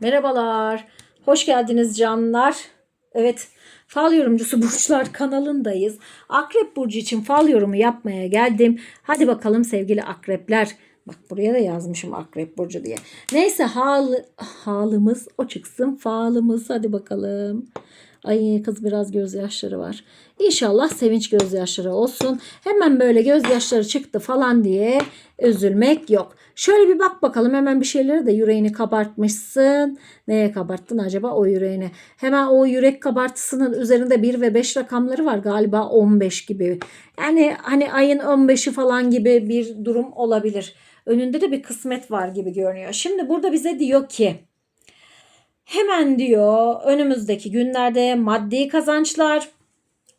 Merhabalar. Hoş geldiniz canlar. Evet, fal yorumcusu Burçlar kanalındayız. Akrep Burcu için fal yorumu yapmaya geldim. Hadi bakalım sevgili akrepler. Bak buraya da yazmışım Akrep Burcu diye. Neyse hal, halımız o çıksın falımız. Hadi bakalım. Ay kız biraz gözyaşları var. İnşallah sevinç gözyaşları olsun. Hemen böyle gözyaşları çıktı falan diye üzülmek yok. Şöyle bir bak bakalım hemen bir şeyleri de yüreğini kabartmışsın. Neye kabarttın acaba o yüreğini? Hemen o yürek kabartısının üzerinde 1 ve 5 rakamları var galiba 15 gibi. Yani hani ayın 15'i falan gibi bir durum olabilir. Önünde de bir kısmet var gibi görünüyor. Şimdi burada bize diyor ki Hemen diyor önümüzdeki günlerde maddi kazançlar,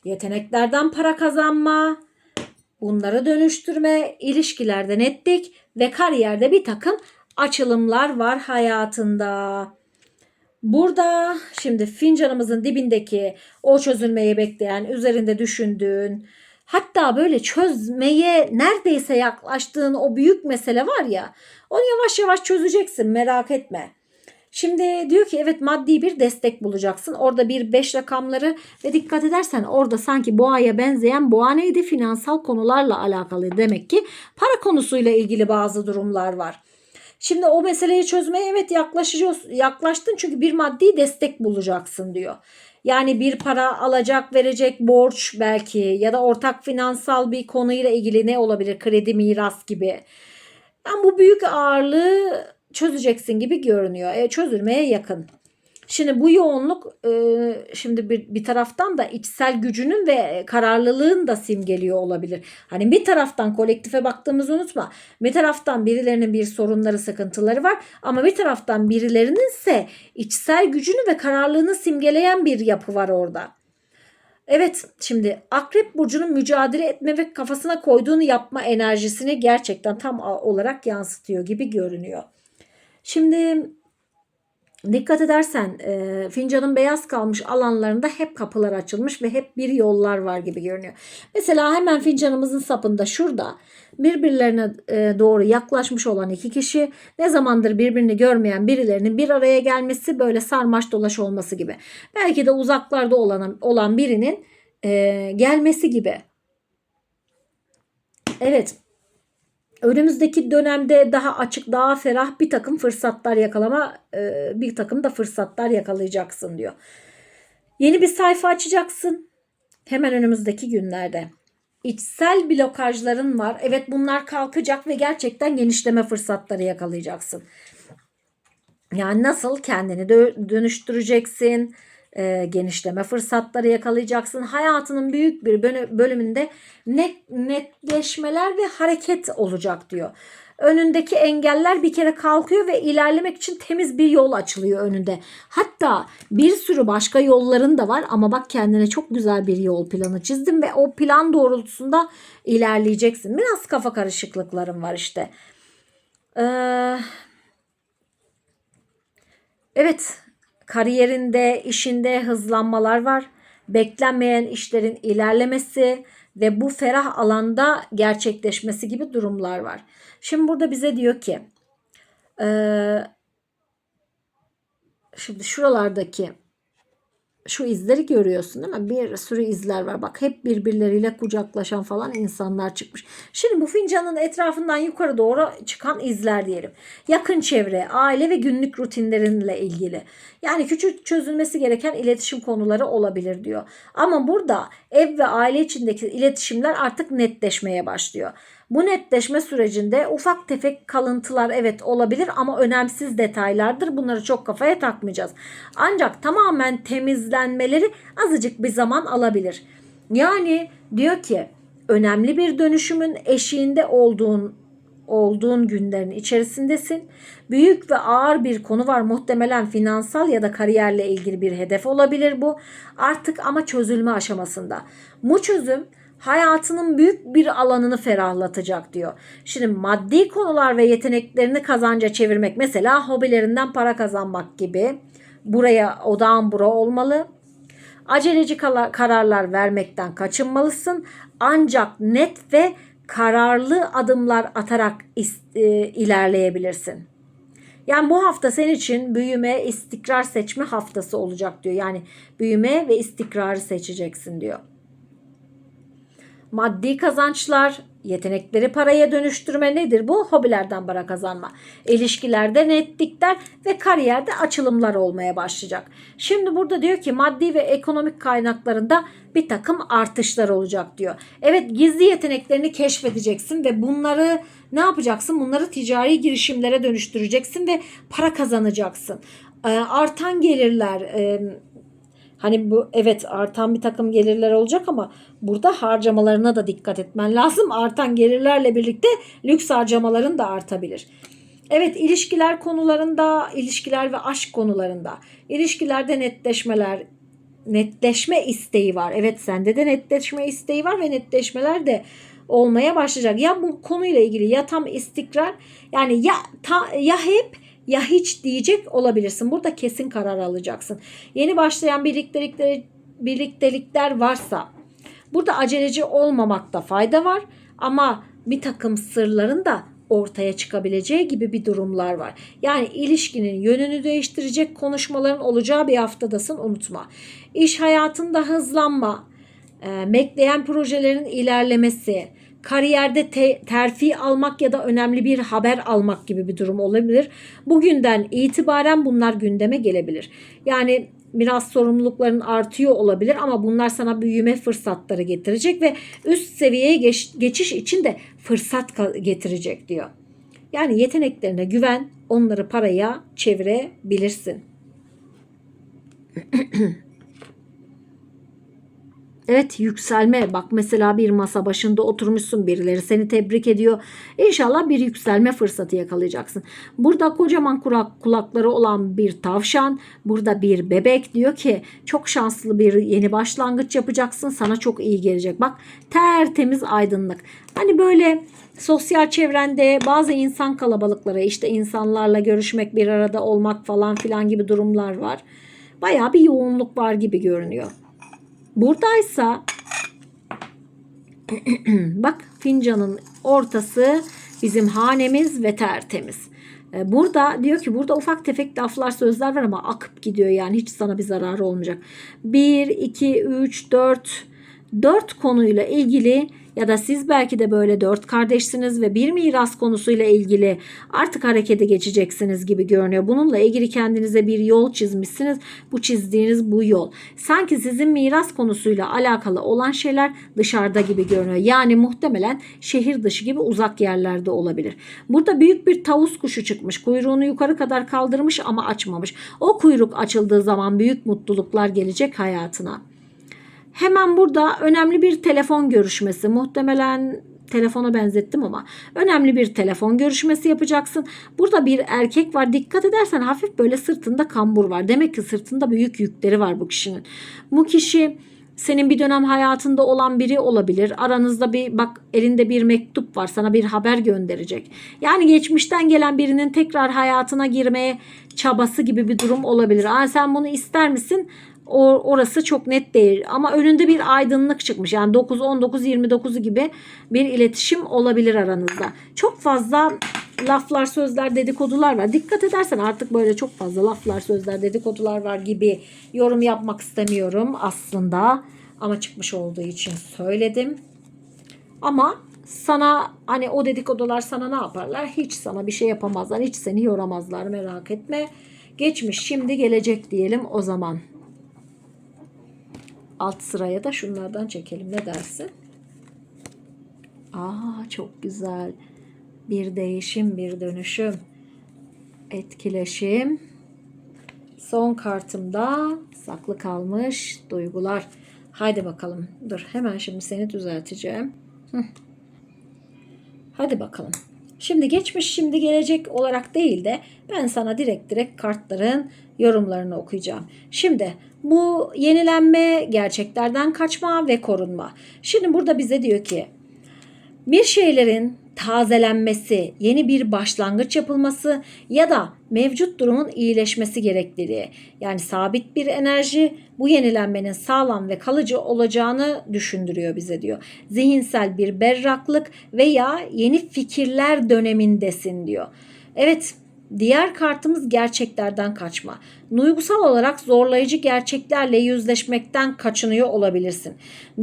yeteneklerden para kazanma, bunları dönüştürme, ilişkilerde netlik ve kariyerde bir takım açılımlar var hayatında. Burada şimdi fincanımızın dibindeki o çözülmeyi bekleyen, üzerinde düşündüğün, hatta böyle çözmeye neredeyse yaklaştığın o büyük mesele var ya, onu yavaş yavaş çözeceksin merak etme. Şimdi diyor ki evet maddi bir destek bulacaksın. Orada bir beş rakamları ve dikkat edersen orada sanki boğaya benzeyen boğa neydi? Finansal konularla alakalı demek ki para konusuyla ilgili bazı durumlar var. Şimdi o meseleyi çözmeye evet yaklaşıyorsun, yaklaştın çünkü bir maddi destek bulacaksın diyor. Yani bir para alacak verecek borç belki ya da ortak finansal bir konuyla ilgili ne olabilir? Kredi, miras gibi. Yani bu büyük ağırlığı çözeceksin gibi görünüyor. E, çözülmeye yakın. Şimdi bu yoğunluk e, şimdi bir, bir taraftan da içsel gücünün ve kararlılığın da simgeliyor olabilir. Hani bir taraftan kolektife baktığımızı unutma. Bir taraftan birilerinin bir sorunları, sıkıntıları var ama bir taraftan birilerinin ise içsel gücünü ve kararlılığını simgeleyen bir yapı var orada. Evet şimdi Akrep Burcu'nun mücadele etme ve kafasına koyduğunu yapma enerjisini gerçekten tam olarak yansıtıyor gibi görünüyor. Şimdi dikkat edersen e, fincanın beyaz kalmış alanlarında hep kapılar açılmış ve hep bir yollar var gibi görünüyor. Mesela hemen fincanımızın sapında şurada birbirlerine e, doğru yaklaşmış olan iki kişi ne zamandır birbirini görmeyen birilerinin bir araya gelmesi böyle sarmaş dolaş olması gibi. Belki de uzaklarda olan, olan birinin e, gelmesi gibi. Evet önümüzdeki dönemde daha açık, daha ferah bir takım fırsatlar yakalama, e, bir takım da fırsatlar yakalayacaksın diyor. Yeni bir sayfa açacaksın. Hemen önümüzdeki günlerde. İçsel blokajların var. Evet bunlar kalkacak ve gerçekten genişleme fırsatları yakalayacaksın. Yani nasıl kendini dönüştüreceksin, e, genişleme fırsatları yakalayacaksın. Hayatının büyük bir bölümünde net, netleşmeler ve hareket olacak diyor. Önündeki engeller bir kere kalkıyor ve ilerlemek için temiz bir yol açılıyor önünde. Hatta bir sürü başka yolların da var ama bak kendine çok güzel bir yol planı çizdim ve o plan doğrultusunda ilerleyeceksin. Biraz kafa karışıklıklarım var işte. Ee, evet kariyerinde, işinde hızlanmalar var. Beklenmeyen işlerin ilerlemesi ve bu ferah alanda gerçekleşmesi gibi durumlar var. Şimdi burada bize diyor ki şimdi şuralardaki şu izleri görüyorsun değil mi? Bir sürü izler var. Bak hep birbirleriyle kucaklaşan falan insanlar çıkmış. Şimdi bu fincanın etrafından yukarı doğru çıkan izler diyelim. Yakın çevre, aile ve günlük rutinlerinle ilgili. Yani küçük çözülmesi gereken iletişim konuları olabilir diyor. Ama burada ev ve aile içindeki iletişimler artık netleşmeye başlıyor. Bu netleşme sürecinde ufak tefek kalıntılar evet olabilir ama önemsiz detaylardır. Bunları çok kafaya takmayacağız. Ancak tamamen temizlenmeleri azıcık bir zaman alabilir. Yani diyor ki önemli bir dönüşümün eşiğinde olduğun olduğun günlerin içerisindesin. Büyük ve ağır bir konu var. Muhtemelen finansal ya da kariyerle ilgili bir hedef olabilir bu. Artık ama çözülme aşamasında. Bu çözüm hayatının büyük bir alanını ferahlatacak diyor. Şimdi maddi konular ve yeteneklerini kazanca çevirmek mesela hobilerinden para kazanmak gibi buraya odağın bura olmalı. Aceleci kararlar vermekten kaçınmalısın. Ancak net ve kararlı adımlar atarak e, ilerleyebilirsin. Yani bu hafta senin için büyüme, istikrar seçme haftası olacak diyor. Yani büyüme ve istikrarı seçeceksin diyor. Maddi kazançlar, yetenekleri paraya dönüştürme nedir bu? Hobilerden para kazanma. İlişkilerde netlikler ve kariyerde açılımlar olmaya başlayacak. Şimdi burada diyor ki maddi ve ekonomik kaynaklarında bir takım artışlar olacak diyor. Evet gizli yeteneklerini keşfedeceksin ve bunları ne yapacaksın? Bunları ticari girişimlere dönüştüreceksin ve para kazanacaksın. Ee, artan gelirler, e, Hani bu evet artan bir takım gelirler olacak ama burada harcamalarına da dikkat etmen lazım. Artan gelirlerle birlikte lüks harcamaların da artabilir. Evet ilişkiler konularında, ilişkiler ve aşk konularında, ilişkilerde netleşmeler, netleşme isteği var. Evet sende de netleşme isteği var ve netleşmeler de olmaya başlayacak. Ya bu konuyla ilgili ya tam istikrar yani ya ta, ya hep ya hiç diyecek olabilirsin. Burada kesin karar alacaksın. Yeni başlayan birliktelikler, birliktelikler varsa burada aceleci olmamakta fayda var ama bir takım sırların da ortaya çıkabileceği gibi bir durumlar var. Yani ilişkinin yönünü değiştirecek konuşmaların olacağı bir haftadasın unutma. İş hayatında hızlanma, e, bekleyen projelerin ilerlemesi, kariyerde te- terfi almak ya da önemli bir haber almak gibi bir durum olabilir. Bugünden itibaren bunlar gündeme gelebilir. Yani biraz sorumlulukların artıyor olabilir ama bunlar sana büyüme fırsatları getirecek ve üst seviyeye geç- geçiş için de fırsat getirecek diyor. Yani yeteneklerine güven, onları paraya çevirebilirsin. Evet yükselme bak mesela bir masa başında oturmuşsun birileri seni tebrik ediyor. İnşallah bir yükselme fırsatı yakalayacaksın. Burada kocaman kulak, kulakları olan bir tavşan burada bir bebek diyor ki çok şanslı bir yeni başlangıç yapacaksın sana çok iyi gelecek. Bak tertemiz aydınlık. Hani böyle sosyal çevrende bazı insan kalabalıkları işte insanlarla görüşmek bir arada olmak falan filan gibi durumlar var. Baya bir yoğunluk var gibi görünüyor. Buradaysa bak fincanın ortası bizim hanemiz ve tertemiz. Ee, Burada diyor ki burada ufak tefek laflar sözler var ama akıp gidiyor yani hiç sana bir zararı olmayacak. 1, 2, 3, 4 4 konuyla ilgili ya da siz belki de böyle dört kardeşsiniz ve bir miras konusuyla ilgili artık harekete geçeceksiniz gibi görünüyor. Bununla ilgili kendinize bir yol çizmişsiniz. Bu çizdiğiniz bu yol. Sanki sizin miras konusuyla alakalı olan şeyler dışarıda gibi görünüyor. Yani muhtemelen şehir dışı gibi uzak yerlerde olabilir. Burada büyük bir tavus kuşu çıkmış. Kuyruğunu yukarı kadar kaldırmış ama açmamış. O kuyruk açıldığı zaman büyük mutluluklar gelecek hayatına. Hemen burada önemli bir telefon görüşmesi. Muhtemelen telefona benzettim ama önemli bir telefon görüşmesi yapacaksın. Burada bir erkek var. Dikkat edersen hafif böyle sırtında kambur var. Demek ki sırtında büyük yükleri var bu kişinin. Bu kişi senin bir dönem hayatında olan biri olabilir. Aranızda bir bak elinde bir mektup var. Sana bir haber gönderecek. Yani geçmişten gelen birinin tekrar hayatına girmeye çabası gibi bir durum olabilir. Aa, sen bunu ister misin? Orası çok net değil ama önünde bir aydınlık çıkmış. Yani 9 19 29'u gibi bir iletişim olabilir aranızda. Çok fazla laflar, sözler, dedikodular var. Dikkat edersen artık böyle çok fazla laflar, sözler, dedikodular var gibi yorum yapmak istemiyorum aslında. Ama çıkmış olduğu için söyledim. Ama sana hani o dedikodular sana ne yaparlar? Hiç sana bir şey yapamazlar. Hiç seni yoramazlar merak etme. Geçmiş şimdi gelecek diyelim o zaman. Alt sıraya da şunlardan çekelim. Ne dersin? Aa çok güzel. Bir değişim, bir dönüşüm. Etkileşim. Son kartımda saklı kalmış duygular. Haydi bakalım. Dur hemen şimdi seni düzelteceğim. Hadi bakalım. Şimdi geçmiş şimdi gelecek olarak değil de ben sana direkt direkt kartların yorumlarını okuyacağım. Şimdi bu yenilenme, gerçeklerden kaçma ve korunma. Şimdi burada bize diyor ki bir şeylerin tazelenmesi, yeni bir başlangıç yapılması ya da mevcut durumun iyileşmesi gerekliliği. Yani sabit bir enerji bu yenilenmenin sağlam ve kalıcı olacağını düşündürüyor bize diyor. Zihinsel bir berraklık veya yeni fikirler dönemindesin diyor. Evet Diğer kartımız gerçeklerden kaçma. Duygusal olarak zorlayıcı gerçeklerle yüzleşmekten kaçınıyor olabilirsin.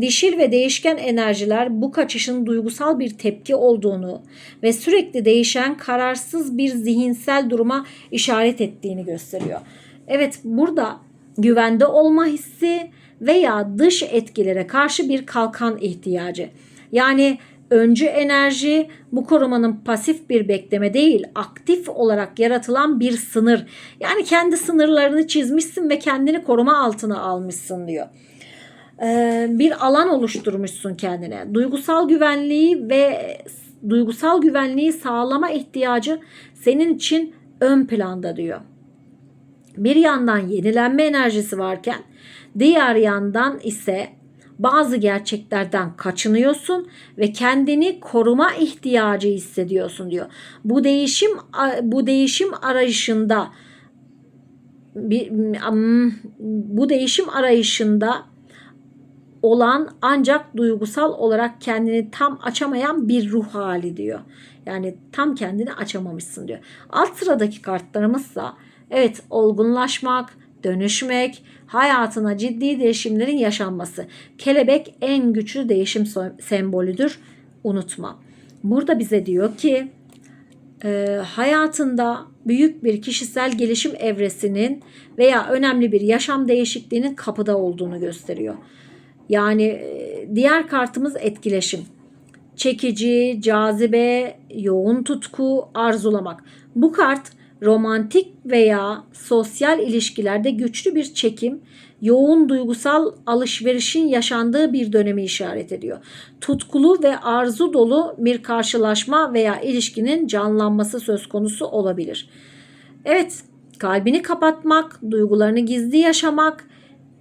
Dişil ve değişken enerjiler bu kaçışın duygusal bir tepki olduğunu ve sürekli değişen kararsız bir zihinsel duruma işaret ettiğini gösteriyor. Evet burada güvende olma hissi veya dış etkilere karşı bir kalkan ihtiyacı. Yani öncü enerji bu korumanın pasif bir bekleme değil, aktif olarak yaratılan bir sınır. Yani kendi sınırlarını çizmişsin ve kendini koruma altına almışsın diyor. Ee, bir alan oluşturmuşsun kendine. Duygusal güvenliği ve duygusal güvenliği sağlama ihtiyacı senin için ön planda diyor. Bir yandan yenilenme enerjisi varken diğer yandan ise bazı gerçeklerden kaçınıyorsun ve kendini koruma ihtiyacı hissediyorsun diyor. Bu değişim bu değişim arayışında bu değişim arayışında olan ancak duygusal olarak kendini tam açamayan bir ruh hali diyor. Yani tam kendini açamamışsın diyor. Alt sıradaki kartlarımızsa evet olgunlaşmak, dönüşmek, hayatına ciddi değişimlerin yaşanması. Kelebek en güçlü değişim sembolüdür. Unutma. Burada bize diyor ki e, hayatında büyük bir kişisel gelişim evresinin veya önemli bir yaşam değişikliğinin kapıda olduğunu gösteriyor. Yani e, diğer kartımız etkileşim. Çekici, cazibe, yoğun tutku, arzulamak. Bu kart romantik veya sosyal ilişkilerde güçlü bir çekim, yoğun duygusal alışverişin yaşandığı bir dönemi işaret ediyor. Tutkulu ve arzu dolu bir karşılaşma veya ilişkinin canlanması söz konusu olabilir. Evet, kalbini kapatmak, duygularını gizli yaşamak,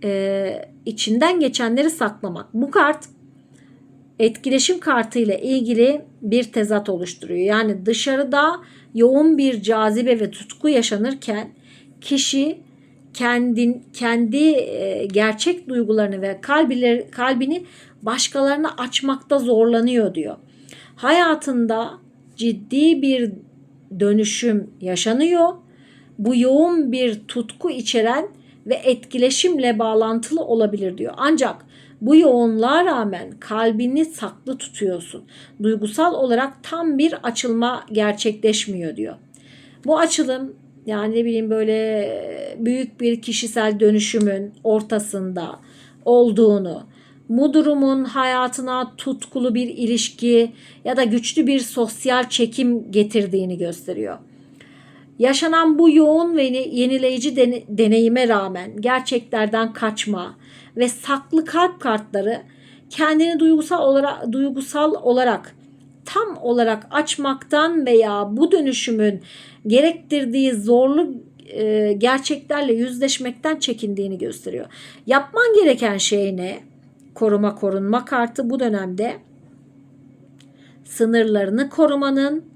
e, içinden geçenleri saklamak. Bu kart etkileşim kartı ile ilgili bir tezat oluşturuyor. Yani dışarıda yoğun bir cazibe ve tutku yaşanırken kişi kendin kendi e, gerçek duygularını ve kalbileri, kalbini başkalarına açmakta zorlanıyor diyor. Hayatında ciddi bir dönüşüm yaşanıyor. Bu yoğun bir tutku içeren ve etkileşimle bağlantılı olabilir diyor. Ancak bu yoğunluğa rağmen kalbini saklı tutuyorsun. Duygusal olarak tam bir açılma gerçekleşmiyor diyor. Bu açılım yani ne bileyim böyle büyük bir kişisel dönüşümün ortasında olduğunu, bu durumun hayatına tutkulu bir ilişki ya da güçlü bir sosyal çekim getirdiğini gösteriyor. Yaşanan bu yoğun ve yenileyici deneyime rağmen gerçeklerden kaçma ve saklı kalp kartları kendini duygusal olarak duygusal olarak tam olarak açmaktan veya bu dönüşümün gerektirdiği zorlu e, gerçeklerle yüzleşmekten çekindiğini gösteriyor. Yapman gereken şey ne? Koruma korunma kartı bu dönemde sınırlarını korumanın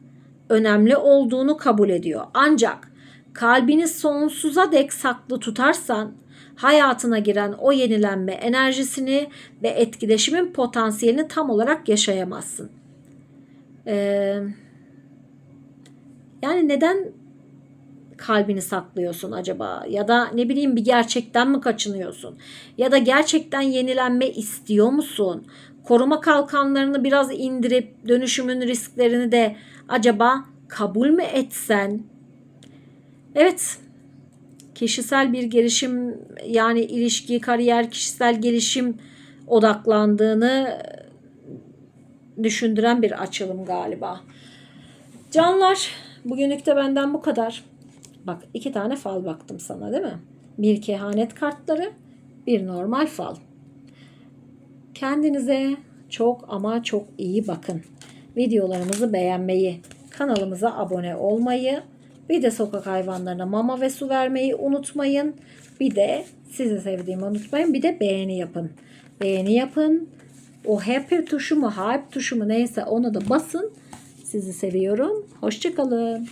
önemli olduğunu kabul ediyor. Ancak kalbini sonsuza dek saklı tutarsan hayatına giren o yenilenme enerjisini ve etkileşimin potansiyelini tam olarak yaşayamazsın. Ee, yani neden kalbini saklıyorsun acaba? Ya da ne bileyim bir gerçekten mi kaçınıyorsun? Ya da gerçekten yenilenme istiyor musun? Koruma kalkanlarını biraz indirip dönüşümün risklerini de acaba kabul mü etsen? Evet. Kişisel bir gelişim yani ilişki, kariyer, kişisel gelişim odaklandığını düşündüren bir açılım galiba. Canlar bugünlük de benden bu kadar. Bak iki tane fal baktım sana değil mi? Bir kehanet kartları, bir normal fal. Kendinize çok ama çok iyi bakın. Videolarımızı beğenmeyi, kanalımıza abone olmayı, bir de sokak hayvanlarına mama ve su vermeyi unutmayın. Bir de sizi sevdiğimi unutmayın. Bir de beğeni yapın. Beğeni yapın. O happy tuşu mu, hype tuşu mu neyse ona da basın. Sizi seviyorum. Hoşçakalın.